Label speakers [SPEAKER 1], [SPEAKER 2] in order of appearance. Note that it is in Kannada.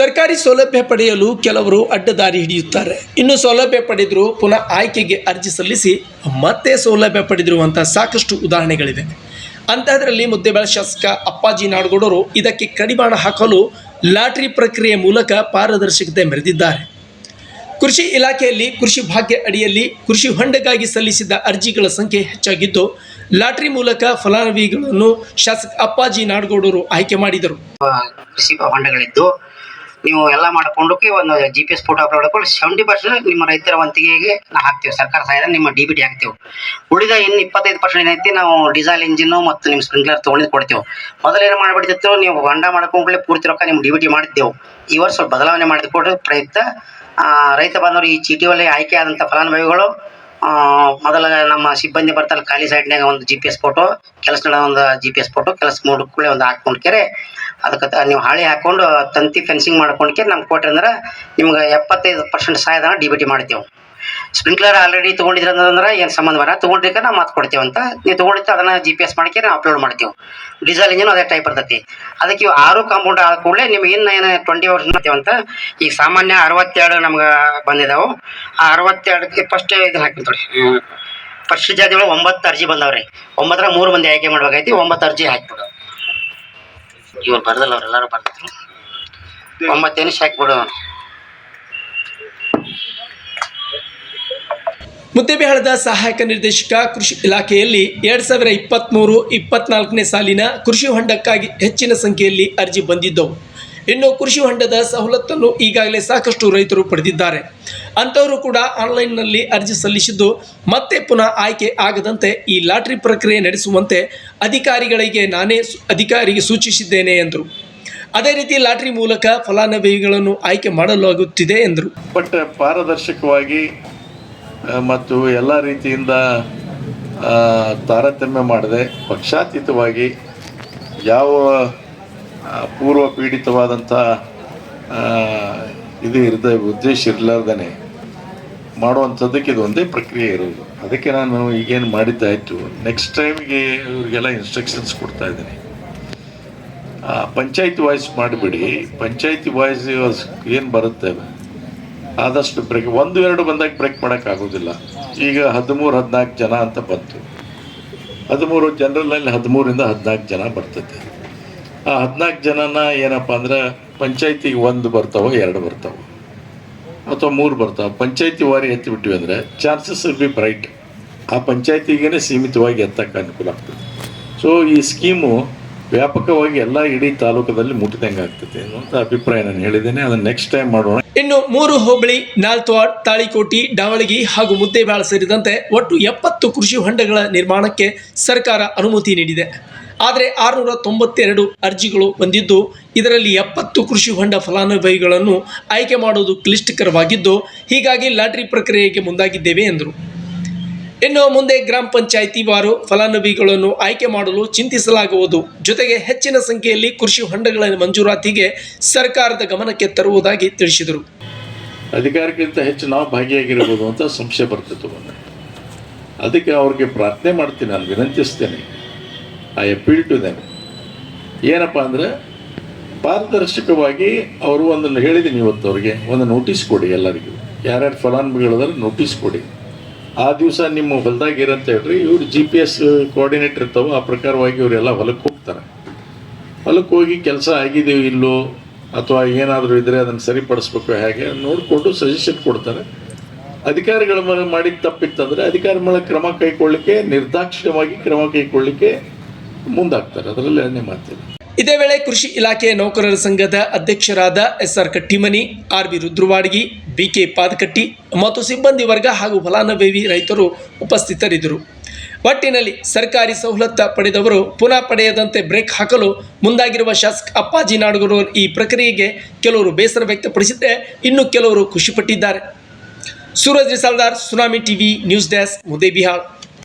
[SPEAKER 1] ಸರ್ಕಾರಿ ಸೌಲಭ್ಯ ಪಡೆಯಲು ಕೆಲವರು ಅಡ್ಡದಾರಿ ಹಿಡಿಯುತ್ತಾರೆ. ಇನ್ನು ಸೌಲಭ್ಯ ಪಡೆದರೂ ಪುನಃ ಆಯ್ಕೆಗೆ ಅರ್ಜಿ ಸಲ್ಲಿಸಿ ಮತ್ತೆ ಸೌಲಭ್ಯ ಪಡೆದಿರುವಂಥ ಸಾಕಷ್ಟು ಉದಾಹರಣೆಗಳಿವೆ. ಅಂತಹದರಲ್ಲಿ ಮುದ್ದೆಬೆಳ ಶಾಸಕ ಅಪ್ಪಾಜಿ ನಾಡಗೌಡರು ಇದಕ್ಕೆ ಕಡಿವಾಣ ಹಾಕಲು ಲಾಟರಿ ಪ್ರಕ್ರಿಯೆ ಮೂಲಕ ಪಾರದರ್ಶಕತೆ ಮೆರೆದಿದ್ದಾರೆ. ಕೃಷಿ ಇಲಾಖೆಯಲ್ಲಿ ಕೃಷಿ ಭಾಗ್ಯ ಅಡಿಯಲ್ಲಿ ಕೃಷಿ ಹೊಂಡಕ್ಕಾಗಿ ಸಲ್ಲಿಸಿದ ಅರ್ಜಿಗಳ ಸಂಖ್ಯೆ ಹೆಚ್ಚಾಗಿದ್ದು, ಲಾಟರಿ ಮೂಲಕ ಫಲಾನುಭವಿಗಳನ್ನು ಶಾಸಕ ಅಪ್ಪಾಜಿ ನಾಡಗೌಡರು ಆಯ್ಕೆ ಮಾಡಿದರು.
[SPEAKER 2] ಕೃಷಿ ಹೊಂಡಗಳಿದ್ದು ನೀವು ಎಲ್ಲ ಮಾಡ್ಕೊಂಡಕ್ಕೆ ಒಂದು G P S photo upload ಮಾಡ್ಕೊಂಡು ಸೆವೆಂಟಿ ಪರ್ಸೆಂಟ್ ನಿಮ್ಮ ರೈತರ ವಂತಿಗೆಗೆ ನಾವು ಹಾಕ್ತೇವೆ. ಸರ್ಕಾರ ಸಹಾಯ ನಿಮ್ಮ ಡಿ ಬಿ ಟಿ ಹಾಕ್ತೇವೆ. ಉಳಿದ ಇನ್ನು ಇಪ್ಪತ್ತೈದು ಪರ್ಸೆಂಟ್ ಏನೈತಿ ನಾವು ಡೀಸೆಲ್ ಇಂಜಿನ್ ಮತ್ತು ನಿಮ್ಮ ಸ್ಪ್ರಿಂಕ್ಲರ್ ತೊಗೊಂಡು ಕೊಡ್ತೇವೆ. ಮೊದಲೇನು ಮಾಡಿಬಿಡ್ತಿತ್ತು ನೀವು ಹೊಂಡ ಮಾಡ್ಕೊಂಡ್ಲೆ ಪೂರ್ತಿ ರೊಕ್ಕ ನಿಮ್ಮ ಡಿ ಬಿ ಟಿ ಮಾಡಿದ್ದೆವು. ಈ ವರ್ಷ ಸ್ವಲ್ಪ ಬದಲಾವಣೆ ಮಾಡಿಕೊಡ್ರಿ ಪ್ರಯುಕ್ತ ಆ, ರೈತ ಬಾಂಧವರು ಈ ಚೀಟಿ ಒಲೆ ಆಯ್ಕೆ ಆದಂಥ ಫಲಾನುಭವಿಗಳು ಮೊದಲ ನಮ್ಮ ಸಿಬ್ಬಂದಿ ಬರ್ತಾರೆ ಖಾಲಿ ಸೈಡ್ನಾಗ ಒಂದು ಜಿ ಪಿ ಎಸ್ ಫೋಟೋ ಕೆಲಸ ಒಂದು ಜಿ ಪಿ ಎಸ್ ಫೋಟೋ ಕೆಲಸ ಮೂಡಕ್ಕೂಳೆ ಒಂದು ಹಾಕೊಂಡ್ಕೆರೆ ಅದಕ್ಕೆ ನೀವು ಹಾಳಿ ಹಾಕೊಂಡು ತಂತಿ ಫೆನ್ಸಿಂಗ್ ಮಾಡ್ಕೊಂಡ್ಕೆ ನಮ್ಗೆ ಕೊಟ್ರಿ ಅಂದ್ರೆ ನಿಮ್ಗೆ ಎಪ್ಪತ್ತೈದು ಪರ್ಸೆಂಟ್ ಸಹಾಯಧನ ಡಿ ಬಿ ಟಿ ಮಾಡ್ತೇವೆ. ಸ್ಪ್ರಿಂಕ್ಲರ್ ಆಲ್ರೆಡಿ ತೊಗೊಂಡಿದ್ರೆ ಅಂತಂದ್ರೆ ಏನು ಸಂಬಂಧ ಬರ ತೊಗೊಂಡಿದ್ದಕ್ಕೆ ನಾವು ಮಾತು ಕೊಡ್ತೇವೆ ಅಂತ. ನೀವು ತೊಗೊಂಡಿದ್ದು ಅದನ್ನು ಜಿ ಪಿ ಎಸ್ ಮಾಡ್ಕೆ ನಾವು ಅಪ್ಲೋಡ್ ಮಾಡ್ತೀವಿ. ಡೀಸೆಲ್ ಇಂಜಿನ್ ಅದೇ ಟೈಪ್ ಇರ್ತೈತಿ. ಅದಕ್ಕೆ ಇವು ಆರು ಕಾಂಪೌಂಡ್ ಆದ ಕೂಡಲೇ ನಿಮ್ಗೆ ಇನ್ನು ಏನು ಟ್ವೆಂಟಿ ಅವರ್ಸ್ ಮಾಡ್ತೇವೆ ಅಂತ. ಈಗ ಸಾಮಾನ್ಯ ಅರವತ್ತೆರಡು ನಮ್ಗೆ ಬಂದಿದ್ದಾವೆ ಆ ಅರವತ್ತೆರಡಕ್ಕೆ ಫಸ್ಟ್ ಇದು ಹಾಕಿ ನೋಡಿ ಫಸ್ಟ್ ಜಾತಿ ಒಳಗೆ ಒಂಬತ್ತು ಅರ್ಜಿ ಬಂದವ್ರಿ. ಒಂಬತ್ತರ ಮೂರು ಮಂದಿ ಆಯ್ಕೆ ಮಾಡ್ಬೇಕಾಯ್ತಿ. ಒಂಬತ್ತು ಅರ್ಜಿ ಹಾಕ್ಬಿಡು. ಇವ್ರು ಬರ್ದಲ್ಲ ಅವ್ರೆಲ್ಲರೂ ಬರ್ದಿದ್ರು ಒಂಬತ್ತು ಎನಿಸ್ ಹಾಕ್ಬಿಡು.
[SPEAKER 1] ಮುದ್ದೇಬಿಹಾಳದ ಸಹಾಯಕ ನಿರ್ದೇಶಕ ಕೃಷಿ ಇಲಾಖೆಯಲ್ಲಿ ಎರಡ್ ಸಾವಿರ ಇಪ್ಪತ್ತ್ಮೂರು ಇಪ್ಪತ್ನಾಲ್ಕನೇ ಸಾಲಿನ ಕೃಷಿ ಹೊಂಡಕ್ಕಾಗಿ ಹೆಚ್ಚಿನ ಸಂಖ್ಯೆಯಲ್ಲಿ ಅರ್ಜಿ ಬಂದಿದ್ದವು ಇನ್ನು ಕೃಷಿ ಹೊಂಡದ ಸವಲತ್ತನ್ನು ಈಗಾಗಲೇ ಸಾಕಷ್ಟು ರೈತರು ಪಡೆದಿದ್ದಾರೆ. ಅಂಥವರು ಕೂಡ ಆನ್ಲೈನ್ನಲ್ಲಿ ಅರ್ಜಿ ಸಲ್ಲಿಸಿದ್ದು ಮತ್ತೆ ಪುನಃ ಆಯ್ಕೆ ಆಗದಂತೆ ಈ ಲಾಟರಿ ಪ್ರಕ್ರಿಯೆ ನಡೆಸುವಂತೆ ಅಧಿಕಾರಿಗಳಿಗೆ ನಾನೇ ಅಧಿಕಾರಿಗೆ ಸೂಚಿಸಿದ್ದೇನೆ ಎಂದರು. ಅದೇ ರೀತಿ ಲಾಟರಿ ಮೂಲಕ ಫಲಾನುಭವಿಗಳನ್ನು ಆಯ್ಕೆ ಮಾಡಲಾಗುತ್ತಿದೆ ಎಂದರು.
[SPEAKER 3] ಬಟ್ ಪಾರದರ್ಶಕವಾಗಿ ಮತ್ತು ಎಲ್ಲ ರೀತಿಯಿಂದ ತಾರತಮ್ಯ ಮಾಡದೆ ಪಕ್ಷಾತೀತವಾಗಿ ಯಾವ ಪೂರ್ವ ಪೀಡಿತವಾದಂಥ ಇದು ಇರದ, ಉದ್ದೇಶ ಇರಲಾರ್ದೇ ಮಾಡುವಂಥದ್ದಕ್ಕೆ ಇದು ಒಂದೇ ಪ್ರಕ್ರಿಯೆ ಇರೋದು. ಅದಕ್ಕೆ ನಾನು ಈಗೇನು ಮಾಡಿದ್ದಾಯಿತು ನೆಕ್ಸ್ಟ್ ಟೈಮ್ಗೆ ಇವರಿಗೆಲ್ಲ ಇನ್ಸ್ಟ್ರಕ್ಷನ್ಸ್ ಕೊಡ್ತಾ ಇದ್ದೀನಿ. ಪಂಚಾಯತಿ ವಾಯ್ಸ್ ಮಾಡಿಬಿಡಿ. ಪಂಚಾಯತಿ ವಾಯ್ಸ್ ಏನು ಬರುತ್ತೆ ಆದಷ್ಟು ಬ್ರೇಕ್ ಒಂದು, ಎರಡು ಬಂದಾಗ ಬ್ರೇಕ್ ಮಾಡೋಕ್ಕಾಗೋದಿಲ್ಲ ಈಗ ಹದಿಮೂರು, ಹದಿನಾಲ್ಕು ಜನ ಅಂತ ಬಂತು. ಹದಿಮೂರು ಜನರಲ್ನಲ್ಲಿ ಹದಿಮೂರಿಂದ ಹದಿನಾಲ್ಕು ಜನ ಬರ್ತೈತೆ ಆ ಹದಿನಾಲ್ಕು ಜನನ ಏನಪ್ಪ ಅಂದ್ರೆ ಪಂಚಾಯತಿಗೆ ಒಂದು ಬರ್ತಾವೆ, ಎರಡು ಬರ್ತಾವೆ? ಅಥವಾ ಮೂರು ಬರ್ತಾವೆ? ಪಂಚಾಯತಿ ವಾರಿ ಎತ್ತಿಬಿಟ್ವಿ ಅಂದರೆ ಚಾನ್ಸಸ್ ಬಿ ಬ್ರೈಟ್ ಆ ಪಂಚಾಯತಿಗೇ ಸೀಮಿತವಾಗಿ ಎತ್ತಕ್ಕೆ ಅನುಕೂಲ ಆಗ್ತದೆ. ಸೊ ಈ ಸ್ಕೀಮು ವ್ಯಾಪಕವಾಗಿ ಎಲ್ಲ ಇಡೀ ತಾಲೂಕದಲ್ಲಿ ಮುಟ್ಟಿದಂಗೆ ಆಗ್ತದೆ ಅನ್ನುವಂಥ ಅಭಿಪ್ರಾಯ ನಾನು ಹೇಳಿದ್ದೇನೆ. ಅದನ್ನು ನೆಕ್ಸ್ಟ್ ಟೈಮ್ ಮಾಡೋಣ.
[SPEAKER 1] ಇನ್ನು ಮೂರು ಹೋಬಳಿ, ನಾಲ್ತವಾಡ್, ತಾಳಿಕೋಟಿ ಡಾವಳಗಿ ಹಾಗೂ ಮುದ್ದೇಬಾಳ ಸೇರಿದಂತೆ ಒಟ್ಟು ಎಪ್ಪತ್ತು ಕೃಷಿ ಹೊಂಡಗಳ ನಿರ್ಮಾಣಕ್ಕೆ ಸರ್ಕಾರ ಅನುಮತಿ ನೀಡಿದೆ. ಆದರೆ ಆರುನೂರ ತೊಂಬತ್ತೆರಡು ಅರ್ಜಿಗಳು ಬಂದಿದ್ದು, ಇದರಲ್ಲಿ ಎಪ್ಪತ್ತು ಕೃಷಿ ಹೊಂಡ ಫಲಾನುಭವಿಗಳನ್ನು ಆಯ್ಕೆ ಮಾಡುವುದು ಕ್ಲಿಷ್ಟಕರವಾಗಿದ್ದು, ಹೀಗಾಗಿ ಲಾಟರಿ ಪ್ರಕ್ರಿಯೆಗೆ ಮುಂದಾಗಿದ್ದೇವೆ ಎಂದರು. ಇನ್ನು ಮುಂದೆ ಗ್ರಾಮ ಪಂಚಾಯಿತಿ ವಾರು ಫಲಾನುಭವಿಗಳನ್ನು ಆಯ್ಕೆ ಮಾಡಲು ಚಿಂತಿಸಲಾಗುವುದು. ಜೊತೆಗೆ ಹೆಚ್ಚಿನ ಸಂಖ್ಯೆಯಲ್ಲಿ ಕೃಷಿ ಹೊಂಡಗಳ ಮಂಜೂರಾತಿಗೆ ಸರ್ಕಾರದ ಗಮನಕ್ಕೆ ತರುವುದಾಗಿ ತಿಳಿಸಿದರು.
[SPEAKER 3] ಅಧಿಕಾರಕ್ಕಿಂತ ಹೆಚ್ಚು ನಾವು ಭಾಗಿಯಾಗಿರಬಹುದು ಅಂತ ಸಂಶಯ ಬರ್ತಿತ್ತು ಅದಕ್ಕೆ ಅವ್ರಿಗೆ ಪ್ರಾರ್ಥನೆ ಮಾಡ್ತೀನಿ, ನಾನು ವಿನಂತಿಸ್ತೇನೆ. ಐ ಅಪೀಲ್ ಟು ದೆಮ್ ಏನಪ್ಪ ಅಂದರೆ, ಪಾರದರ್ಶಕವಾಗಿ ಅವರು ಒಂದನ್ನು ಹೇಳಿದ್ದೀನಿ ಇವತ್ತು ಅವ್ರಿಗೆ, ಒಂದು ನೋಟಿಸ್ ಕೊಡಿ ಎಲ್ಲರಿಗೂ. ಯಾರ್ಯಾರು ಫಲಾನುಭವಿಗಳಾದ್ರೆ ನೋಟಿಸ್ ಕೊಡಿ. ಆ ದಿವಸ ನಿಮ್ಮ ಹೊಲದಾಗ ಇರಂತ ಹೇಳ್ರಿ, ಇವ್ರು ಜಿ ಪಿ ಎಸ್ ಕೋಆರ್ಡಿನೇಟ್ ಇರ್ತಾವೆ, ಆ ಪ್ರಕಾರವಾಗಿ ಇವರೆಲ್ಲ ಹೊಲಕ್ಕೆ ಹೋಗ್ತಾರೆ. ಹೊಲಕ್ಕೆ ಹೋಗಿ ಕೆಲಸ ಆಗಿದೆಯೋ ಇಲ್ಲೋ, ಅಥವಾ ಏನಾದರೂ ಇದ್ದರೆ ಅದನ್ನು ಸರಿಪಡಿಸ್ಬೇಕು ಹೇಗೆ, ನೋಡಿಕೊಂಡು ಸಜೆಷನ್ ಕೊಡ್ತಾರೆ. ಅಧಿಕಾರಿಗಳ ಮೇಲೆ ಮಾಡಿದ ತಪ್ಪಿತ್ತಂದರೆ ಅಧಿಕಾರಿ ಮೇಲೆ ಕ್ರಮ ಕೈಗೊಳ್ಳಲಿಕ್ಕೆ ನಿರ್ದಾಕ್ಷಿಣ್ಯವಾಗಿ ಕ್ರಮ ಕೈಗೊಳ್ಳಲಿಕ್ಕೆ ಮುಂದಾಗ್ತಾರೆ. ಅದರಲ್ಲಿ ಎರಡನೇ ಮಾತಿಲ್ಲ.
[SPEAKER 1] ಇದೇ ವೇಳೆ ಕೃಷಿ ಇಲಾಖೆ ನೌಕರರ ಸಂಘದ ಅಧ್ಯಕ್ಷರಾದ S R Kattimani, R B Rudravadagi, B K Padakatti ಮತ್ತು ಸಿಬ್ಬಂದಿ ವರ್ಗ ಹಾಗೂ ಫಲಾನುಭವಿ ರೈತರು ಉಪಸ್ಥಿತರಿದ್ದರು. ಒಟ್ಟಿನಲ್ಲಿ ಸರ್ಕಾರಿ ಸವಲತ್ತು ಪಡೆದವರು ಪುನಃ ಪಡೆಯದಂತೆ ಬ್ರೇಕ್ ಹಾಕಲು ಮುಂದಾಗಿರುವ ಶಾಸಕ ಅಪ್ಪಾಜಿ ನಾಡಗರು ಈ ಪ್ರಕ್ರಿಯೆಗೆ ಕೆಲವರು ಬೇಸರ ವ್ಯಕ್ತಪಡಿಸಿದ್ದೆ ಇನ್ನು ಕೆಲವರು ಖುಷಿಪಟ್ಟಿದ್ದಾರೆ. Suraj Risaldar, tsunami TV, news desk Muddebihal